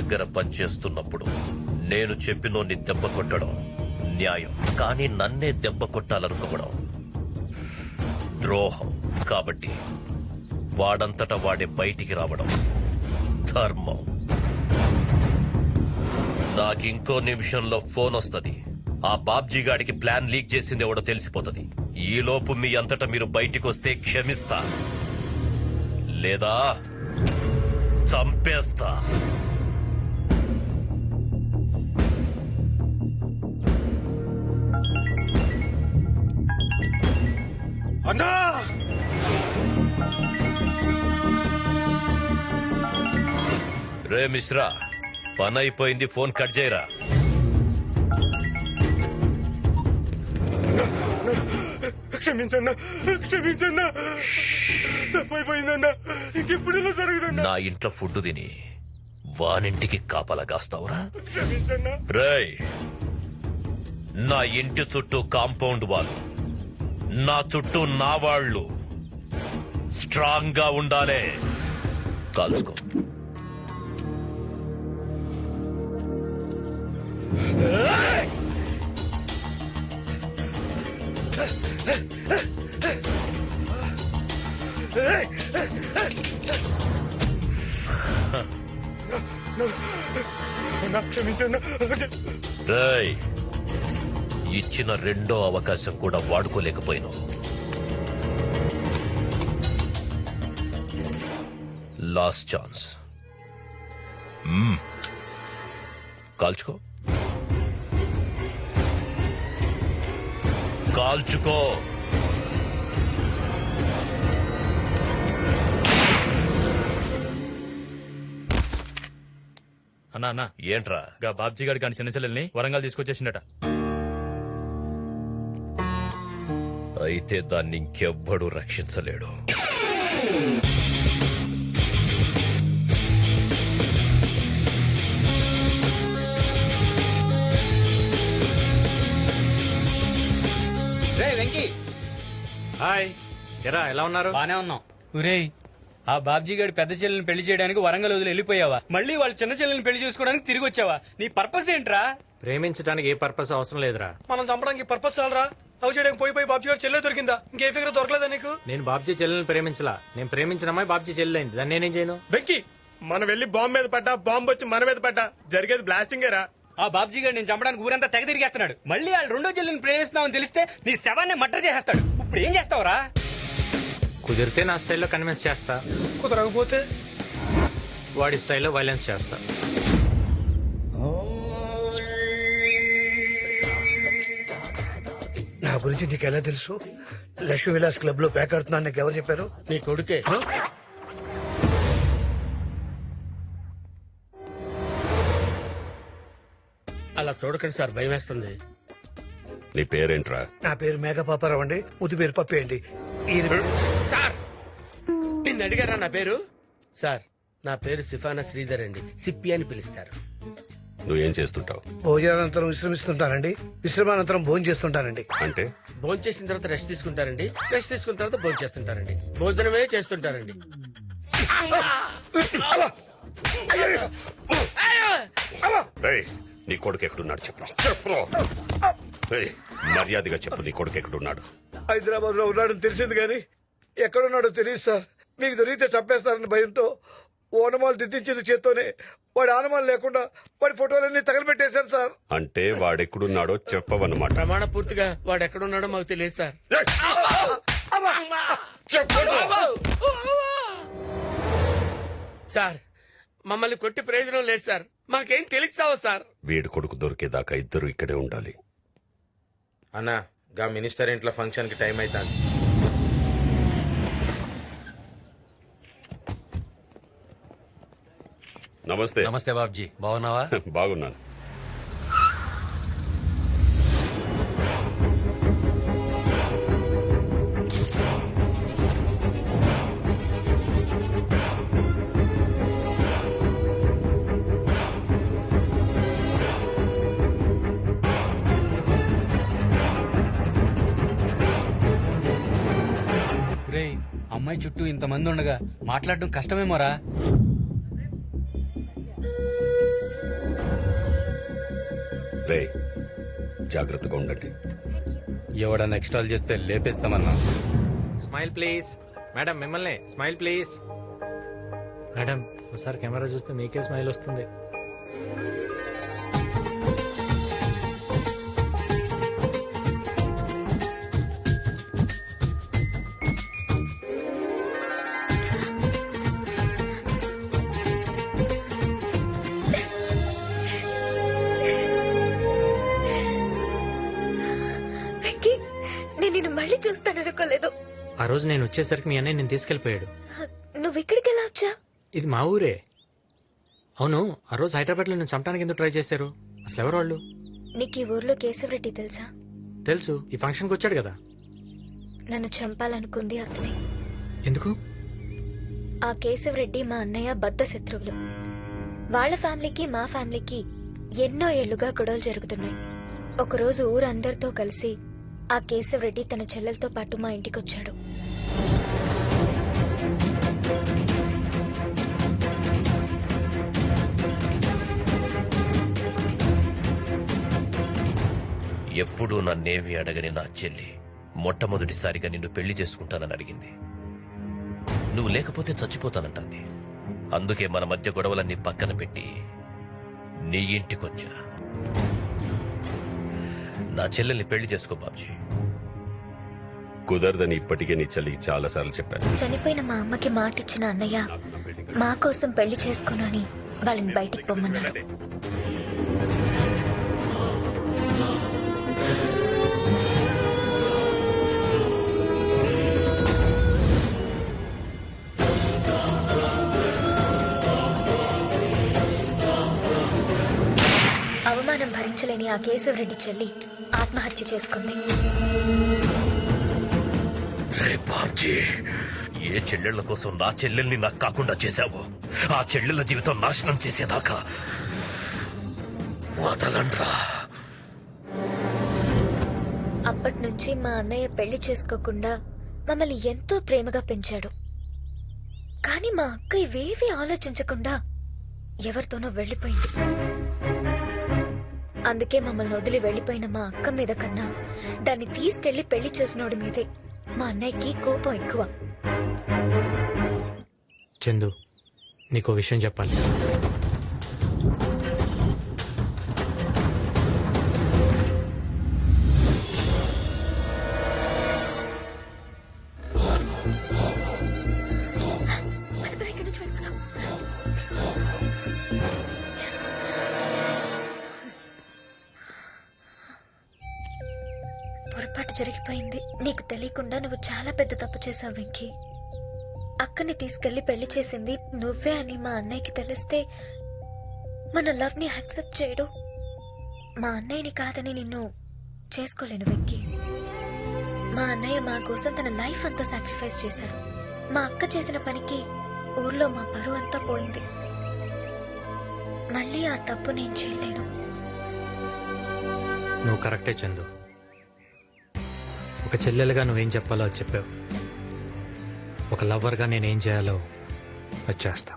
దగ్గర పనిచేస్తున్నప్పుడు నేను చెప్పినోన్ని దెబ్బ కొట్టడం న్యాయం కానీ నన్నే దెబ్బ కొట్టాలనుకోవడం ద్రోహం. కాబట్టి వాడంతటా వాడే బయటికి రావడం ధర్మం. నాకింకో నిమిషంలో ఫోన్ వస్తుంది. ఆ బాబ్జీ గాడికి ప్లాన్ లీక్ చేసింది ఎవడో తెలిసిపోతుంది. ఈలోపు మీ అంతటా మీరు బయటికి వస్తే క్షమిస్తా. లేదా చంపేస్తా. అన్నా! రే మిశ్రా పని అయిపోయింది ఫోన్ కట్ చేయరా. క్షమించన్నా క్షమించన్నా. తప్పైపోయిందన్నా. ఇంకెప్పుడు ఇలా జరుగుతుందా నా ఇంట్లో ఫుడ్ తిని వానింటికి కాపలా కాస్తావురా. క్షమించన్నా. రేయ్ నా ఇంటి చుట్టూ కాంపౌండ్ వాళ్ళు నా చుట్టూ నా వాళ్ళు. స్ట్రాంగ్గా ఉండాలే. కాల్చుకో. క్షమించన్నా రేయ్ ఇచ్చిన రెండో అవకాశం కూడా వాడుకోలేకపోయినావు లాస్ట్ ఛాన్స్ మ్మ్. కాల్చుకో. కాల్చుకో. అన్నా అన్నా. ఏంట్రా? గా బాబ్జీ గారి కానీ చిన్న చెల్లెల్ని వరంగల్ తీసుకొచ్చేసిండట. అయితే దాన్ని ఇంకెవ్వడు రక్షించలేడు. హాయ్. ఎరా ఎలా ఉన్నారు? బానే ఉన్నాం. ఒరేయ్. ఆ బాబ్జీ గారి పెద్ద చెల్లెని పెళ్ళి చేయడానికి వరంగల్ వదిలి వెళ్ళిపోయావా? మళ్ళీ వాళ్ళ చిన్న చెల్లెని పెళ్ళి చేసుకోవడానికి తిరిగి వచ్చావా? నీ పర్పస్ ఏంట్రా? ప్రేమించడానికి ఏ పర్పస్ అవసరం లేదురా. మనం చంపడానికి పర్పస్ చాలరా? లవ్ చేయడానికి పోయి పోయి బాబు గారు చెల్లె దొరికిందా? ఇంకే ఫిగర్ దొరకలేదా నీకు? నేను బాబ్జీ చెల్లెని ప్రేమించలా. నేను ప్రేమించిన అమ్మాయి బాబ్జీ చెల్లెలైంది. దాన్ని నేనేం చేయను? వెంకీ! మనం వెళ్ళి బాంబు మీద పడ్డా బాంబు వచ్చి మన మీద పడ్డా జరిగేది బ్లాస్టింగేరా ఆ బాబ్జీ గారు నేను చంపడానికి ఊరంతా తెగ తిరిగేస్తున్నాడు. మళ్ళీ వాళ్ళు రెండో చెల్లెని ప్రేమిస్తున్నావని తెలిస్తే నీ శవాన్ని మర్డర్ చేసేస్తాడు. ఇప్పుడు ఏం చేస్తావురా? కుదిరితే నా స్టైల్లో కన్విన్స్ చేస్తా. కుదరకపోతే? వాడి స్టైల్లో వైలెన్స్ చేస్తా. గురించి నీకు ఎలా తెలుసు? లక్ష్మీ విలాస్ క్లబ్లో ప్యాక్ ఆడుతున్నాను నీకు ఎవరు చెప్పారు? నీ కొడుకే. అలా చూడకండి సార్ భయం వేస్తుంది. నీ పేరేంట్రా? నా పేరు మేఘపాపారావు అండి. ముద్దు పేరు పప్పి అండి. ఈయన సార్! నిన్ను అడిగారా నా పేరు? సార్ నా పేరు సిఫానా శ్రీధర్ అండి. సిప్పి అని పిలుస్తారు. నువ్వేం చేస్తుంటావు? భోజనానంతరం విశ్రమిస్తుంటానండి. విశ్రమానంతరం భోజనం చేస్తుంటానండి. అంటే? భోజనం చేసిన తర్వాత రెస్ట్ తీసుకుంటారండి. రెస్ట్ తీసుకున్న తర్వాత భోజనం చేస్తుంటారండి. భోజనమే చేస్తుంటారండి. రేయ్ నీ కొడుకు ఎక్కడున్నాడు చెప్పరా చెప్పరా రేయ్, మర్యాదగా చెప్పు నీ కొడుకు ఎక్కడున్నాడు? హైదరాబాద్లో ఉన్నాడని తెలిసింది కానీ ఎక్కడున్నాడో తెలియదు సార్. మీకు దొరికితే చంపేస్తారని భయంతో ఓనమాలు దిద్దించింది చేత్తోనే. వాడి ఆనమాలు లేకుండా వాడి ఫోటోలన్నీ తగలబెట్టేశాను సార్. అంటే వాడెక్కడున్నాడో చెప్పవన్నమాట. ప్రమాణ పూర్తిగా వాడు ఎక్కడున్నాడో మాకు తెలియదు సార్. సార్ మమ్మల్ని కొట్టి ప్రయోజనం లేదు సార్. మాకేం తెలుస్తావా సార్. వీడి కొడుకు దొరికేదాకా ఇద్దరు ఇక్కడే ఉండాలి. అన్నా గా మినిస్టర్ ఇంట్లో ఫంక్షన్కి టైం అవుతాంది నమస్తే. నమస్తే బాబ్జీ. బాగున్నావా? బాగున్నాను. రేయ్ అమ్మాయి చుట్టూ ఇంతమంది ఉండగా మాట్లాడడం కష్టమేమోరా? రే జాగ్రత్తగా ఉండండి. ఎవడన్నా ఎక్స్ట్రాల్ చేస్తే లేపేస్తామన్నా. స్మైల్ ప్లీజ్ మేడం మిమ్మల్ని. స్మైల్ ప్లీజ్ మేడం ఒకసారి కెమెరా చూస్తే మీకే స్మైల్ వస్తుంది. నేను నిన్ను మళ్ళీ చూస్తాననుకోలేదు. ఆ రోజు నేను వచ్చేసరికి మీ అన్నయ్య నేను తీసుకెళ్ళిపోయాడు నువ్వు ఇక్కడికి ఎలా వచ్చా? ఇది మా ఊరే. అవును ఆ రోజు హైదరాబాద్లో నేను చంపడానికి ఎందుకు ట్రై చేశారు? అసలు ఎవరు వాళ్ళు? నీకు ఈ ఊర్లో కేశవరెడ్డి తెలుసా? తెలుసు ఈ ఫంక్షన్కి వచ్చాడు కదా. నన్ను చంపాలనుకుంది అతనే. ఎందుకు? ఆ కేశవరెడ్డి మా అన్నయ్య బద్ద శత్రువులు. వాళ్ళ ఫ్యామిలీకి మా ఫ్యామిలీకి ఎన్నో ఏళ్ళుగా గొడవలు జరుగుతున్నాయి. ఒకరోజు ఊరందరితో కలిసి ఆ కేశవరెడ్డి తన చెల్లెలతో పాటు మా ఇంటికొచ్చాడు. ఎప్పుడూ నన్నేవి అడగని నా చెల్లి మొట్టమొదటిసారిగా నిన్ను పెళ్ళి చేసుకుంటానని అడిగింది. నువ్వు లేకపోతే చచ్చిపోతానంటుంది. అందుకే మన మధ్య గొడవలన్నీ పక్కన పెట్టి నీ ఇంటికొచ్చా? నా చెల్లెల్ని పెళ్ళి చేసుకో బాబ్జీ. కుదరదని ఇప్పటికే నీ చెల్లికి చాలా సార్లు చెప్పాను. చనిపోయిన మా అమ్మకి మాట ఇచ్చిన అన్నయ్య మా కోసం పెళ్ళి చేసుకోను అని వాళ్ళని బయటికి పొమ్మన్నాడు. అవమానం భరించలేని ఆ కేశవరెడ్డి చెల్లి ఆత్మహత్య చేసుకుంది. ఏ చెల్లెళ్ళ కోసం నా చెల్లెల్ని నాకు కాకుండా చేశావో? ఆ చెల్లెళ్ళ జీవితం నాశనం చేసేదాకా వదలండ్రా. అప్పటి నుంచి మా అన్నయ్య పెళ్ళి చేసుకోకుండా మమ్మల్ని ఎంతో ప్రేమగా పెంచాడు. కానీ మా అక్క ఇవేవి ఆలోచించకుండా ఎవరితోనో వెళ్ళిపోయింది. అందుకే మమ్మల్ని వదిలి వెళ్ళిపోయిన మా అక్క మీద కన్నా. దాన్ని తీసుకెళ్ళి పెళ్ళి చేసినోడి మీదే. మా అన్నయ్యకి కోపం ఎక్కువ. చందు నీకో విషయం చెప్పాలి. తెలియకుండా నువ్వు చాలా పెద్ద తప్పు చేశావు వెంకీ. అక్కని తీసుకెళ్ళి పెళ్ళి చేసింది నువ్వే అని మా అన్నయ్యకి తెలిస్తే మన లవ్ని యాక్సెప్ట్ చేయడు. మా అన్నయ్యని కాదని నిన్ను చేసుకోలేను వెక్కి మా అన్నయ్య మా కోసం తన లైఫ్ అంతా సాక్రిఫైస్ చేశాడు. మా అక్క చేసిన పనికి ఊర్లో మా పరువు అంతా పోయింది. మళ్ళీ ఆ తప్పు నేను చేయలేను. నువ్వు కరెక్టే చందు. ఒక చెల్లెలుగా నువ్వేం చెప్పాలో చెప్పావు. ఒక లవర్గా నేనేం చేయాలో అది చేస్తా.